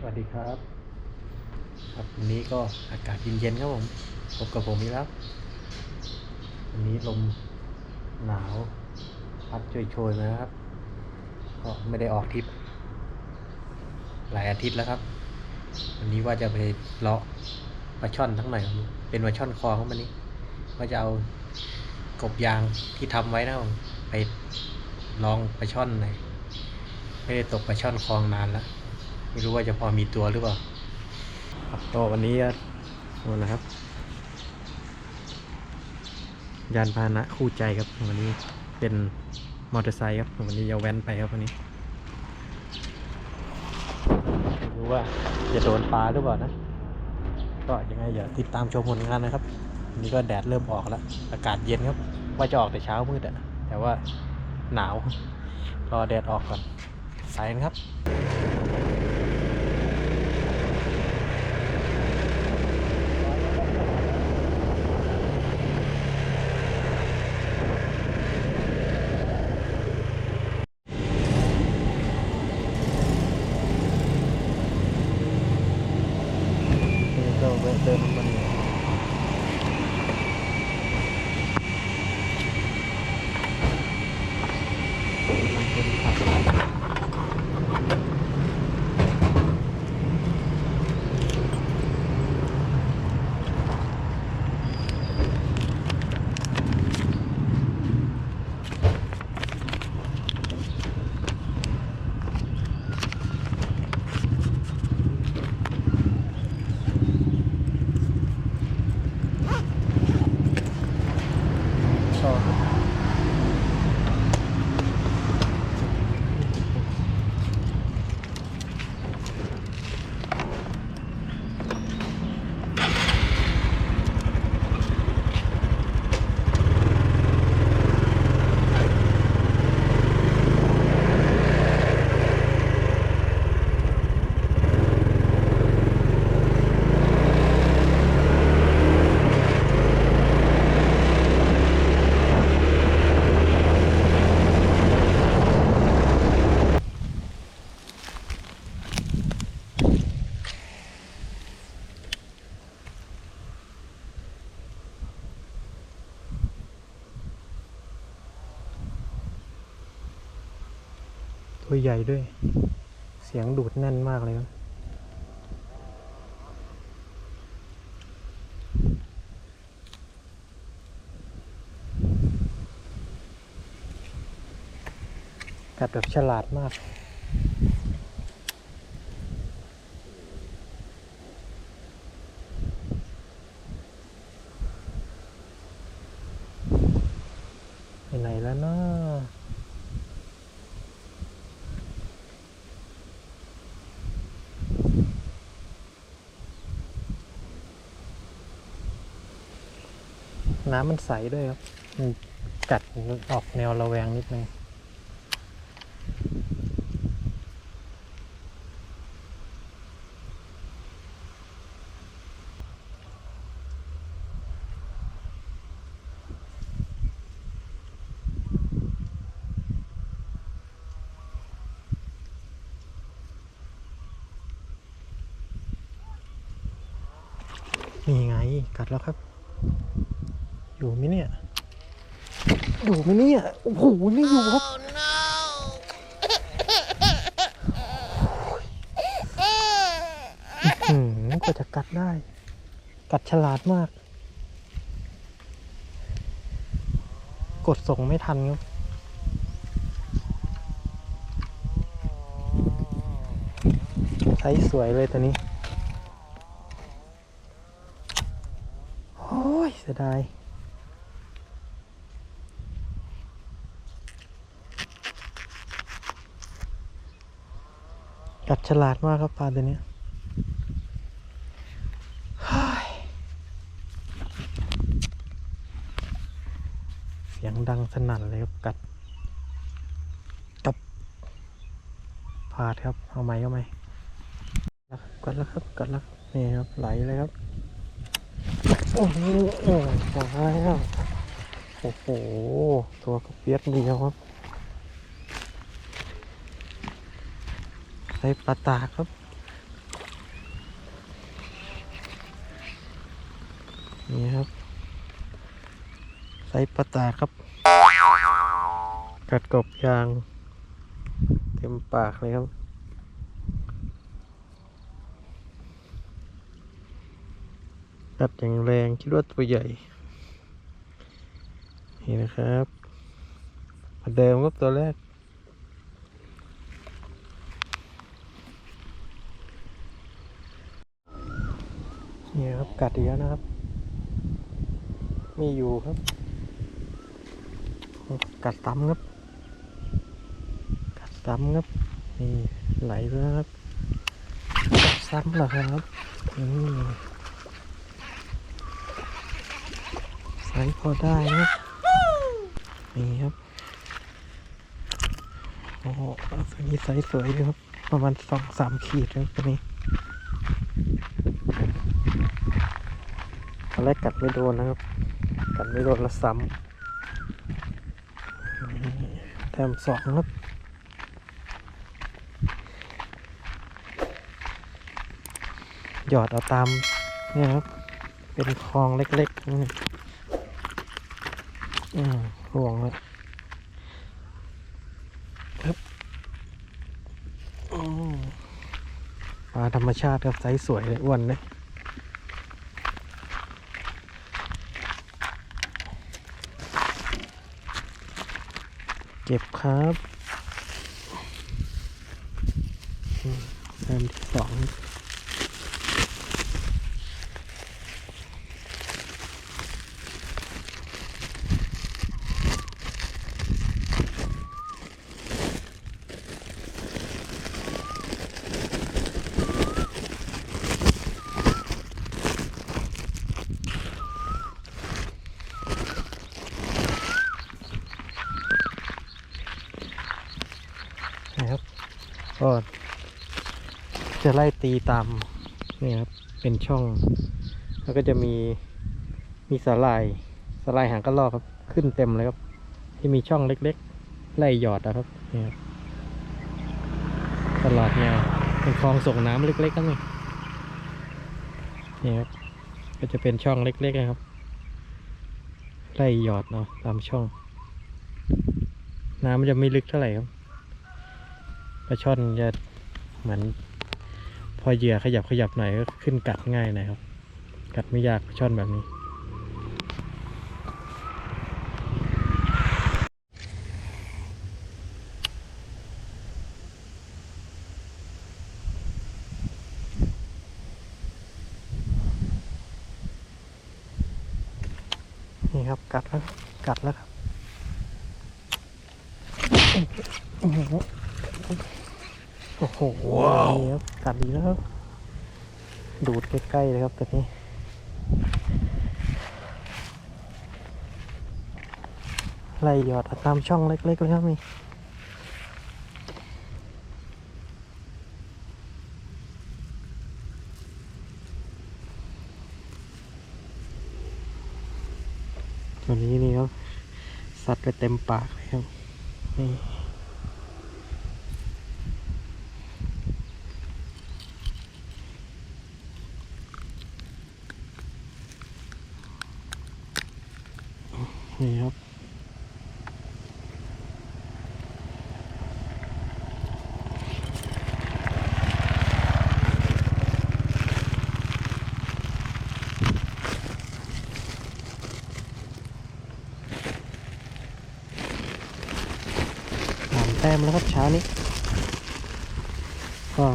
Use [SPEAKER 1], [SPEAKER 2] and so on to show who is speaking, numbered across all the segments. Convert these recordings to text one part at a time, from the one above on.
[SPEAKER 1] สวัสดีครับ ครับวันนี้ก็อากาศเย็นๆครับผมพบกับผมอีกแล้ววันนี้ลมหนาวพัดโชยๆมานะครับ ก็ไม่ได้ออกทริป หลายอาทิตย์แล้วครับ วันนี้ว่าจะไปเลาะปลาช่อนทั้งหน่อยเป็นปลาช่อนคลองวันนี้ว่าจะเอากบยางที่ทำไว้นะครับผมไปลองปลาช่อนหน่อยไม่ได้ตกปลาช่อนคลองนานแล้ว ไม่รู้ว่าจะพอมีตัวหรือเปล่าครับก็วันนี้ก็นะครับ ยานพาหนะคู่ใจครับวันนี้เป็นมอเตอร์ไซค์ครับวันนี้จะแว้นไปครับวันนี้ไม่รู้ว่าจะโดนปลาหรือเปล่านะ ก็ยังไงอย่าติดตามชมผลงานนะครับวันนี้ก็แดดเริ่มออกแล้ว อากาศเย็นครับ ว่าจะออกแต่เช้ามืดอะแต่ว่าหนาวรอแดดออกก่อนไปนะครับ นี่ก็แวะเติมน้ำมันอยู่ น้ำมันขับต่อครับ ตัวใหญ่ด้วย เสียงดูดแน่นมากเลยครับกัดแบบฉลาดมากไปไหนแล้วเนาะ น้ำมันใสด้วยครับมันกัดออกแนวระแวงนิดนึงนี่ไง กัดแล้วครับ อยู่ไหมเนี่ย อยู่ไหมเนี่ย โอ้โห ไม่อยู่ครับ อืมกว่าจะกัดได้ กัดฉลาดมาก กดส่งไม่ทันครับใช้สวยเลยตัวนี้ โอ้ยเสียดาย กัดฉลาดมากครับปลาตัวนี้ยเสียงดังสนั่นเลยครับกัดกับพลาดครับ เอาไหมเอาไหมกัดแล้วครับกัดแล้วนี่ครับไหลเลยครับ โอ้โหตายแล้วโอ้โห ตัวกระเปียกเดียวครับ ได้ปลาตาครับ นี่ครับไซปลาตาครับ กัดกบยาง เต็มปากเลยครับกัดอย่างแรงคิดว่าตัวใหญ่ นี่นะครับเดิมครับตัวแรก กัดอีกแล้วนะครับ ไม่อยู่ครับ กัดซ้ำครับ กัดซ้ำครับ นี่ไหลไปแล้วครับ กัดซ้ำเหรอครับอืมไซส์พอได้ครับ นี่ครับ โอ้โหตัวนี้ไซส์สวยเลยครับ ประมาณสองสามขีดครับตัวนี้ ตอน แรกกัดไม่โดนนะครับ กัดไม่โดนล้วซ้ำแถมสองครับหยอดเอาตามเนี่ยครับ เป็นคลองเล็กๆนี่อืมห่วงแล้วครับอืมปลาธรรมชาติครับไซส์สวยเลยอ้วนเลย เก็บครับอืมเริ่มที่สอง ก็ จะไล่ตีตามนี่ครับเป็นช่อง แล้วก็จะมีมีสาลายสาลายหางกระรอกครับ ขึ้นเต็มเลยครับ ที่มีช่องเล็กๆ ไล่หยอดนะครับนี่ครับตลอดแนวเป็นคลองส่งน้ำเล็กๆครับนี่นี่ครับก็จะเป็นช่องเล็กๆนะครับ ไล่หยอดเนาะตามช่อง น้ำมันจะไม่ลึกเท่าไหร่ครับ ปลาช่อนจะเหมือนพอเหยื่อขยับขยับหน่อยก็ขึ้นกัดง่ายหนะครับ กัดไม่ยากปลาช่อนแบบนี้ นี่ครับกัดแล้วกัดแล้วครับโอ้ โอ้โหครับกัดดีแล้วครับดูดใกล้ๆเลยครับตัวนี้ไล่หยอดตามช่องเล็กๆเลยครับนี่ตัวนี้นี่ครับสัตว์ไปเต็มปากเลยครับนี่ นี่ครับสามแต้มแล้วครับเช้านี้ ก็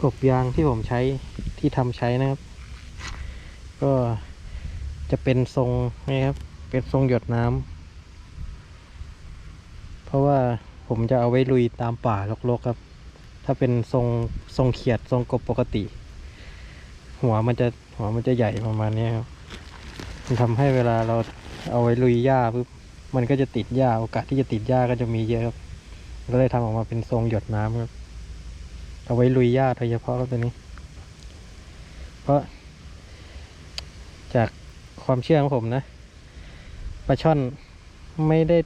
[SPEAKER 1] กบยางที่ผมใช้ที่ทำใช้นะครับ ก็ จะเป็นทรงนี่ครับ เป็นทรงหยดน้ำเพราะว่าผมจะเอาไว้ลุยตามป่ารกๆครับ ถ้าเป็นทรงทรงเขียดทรงกบปกติ หัวมันจะหัวมันจะใหญ่ประมาณนี้ครับมันทำให้เวลาเราเอาไว้ลุยหญ้าปุ๊บมันก็จะติดหญ้าโอกาสที่จะติดหญ้าก็จะมีเยอะครับก็เลยทำออกมาเป็นทรงหยดน้ำครับ เอาไว้ลุยหญ้าโดยเฉพาะครับตัวนี้ เพราะจาก ความเชื่อของผมนะปลาช่อนไม่ได้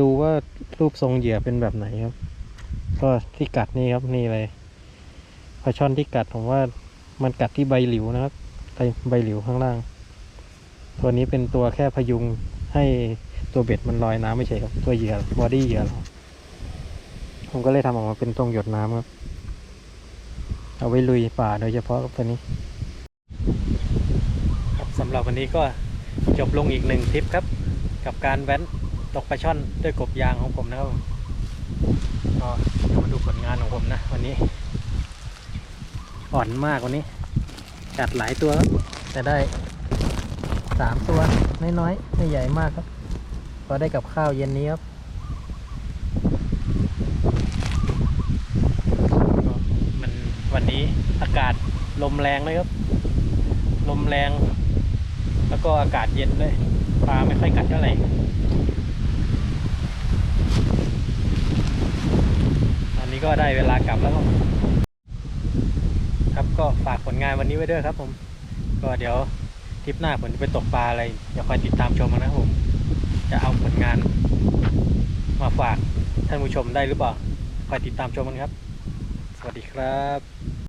[SPEAKER 1] ดูว่ารูปทรงเหยื่อเป็นแบบไหนครับ ก็ที่กัดนี่ครับนี่เลยปลาช่อนที่กัดผมว่ามันกัดที่ใบหลิวนะครับใบใบหลิวข้างล่าง ตัวนี้เป็นตัวแค่พยุงให้ตัวเบ็ดมันลอยน้ำไม่ใช่ครับตัวเหยื่อบอดี้เหยื่อผมก็เลยทำออกมาเป็นตรงหยดน้ำครับ เอาไว้ลุยป่าโดยเฉพาะตัวนี้ำหรับวันนี้ก็จบลงอีกหนึ่งทริปครับ กับการแว้นตกปลาช่อนด้วยกบยางของผมนะครับมก็เดี๋ยวมาดูผลงานของผมนะ วันนี้ อ่อนมากวันนี้จัดหลายตัวครับแต่ได้สามตัวน้อยๆไม่ใหญ่มากครับพอได้กับข้าวเย็นนี้ครับมันวันนี้อากาศลมแรงเลยครับ ลมแรง แล้วก็อากาศเย็นด้วยปลาไม่ค่อยกัดเท่าไหร่ตอนนี้ก็ได้เวลากลับแล้วครับครับก็ฝากผลงานวันนี้ไว้ด้วยครับผม ก็เดี๋ยวทริปหน้าผมจะไปตกปลาอะไรอย่าคอยติดตามชมกันนะครับผม จะเอาผลงาน มาฝากท่านผู้ชมได้หรือเปล่าคอยติดตามชมกันครับ สวัสดีครับ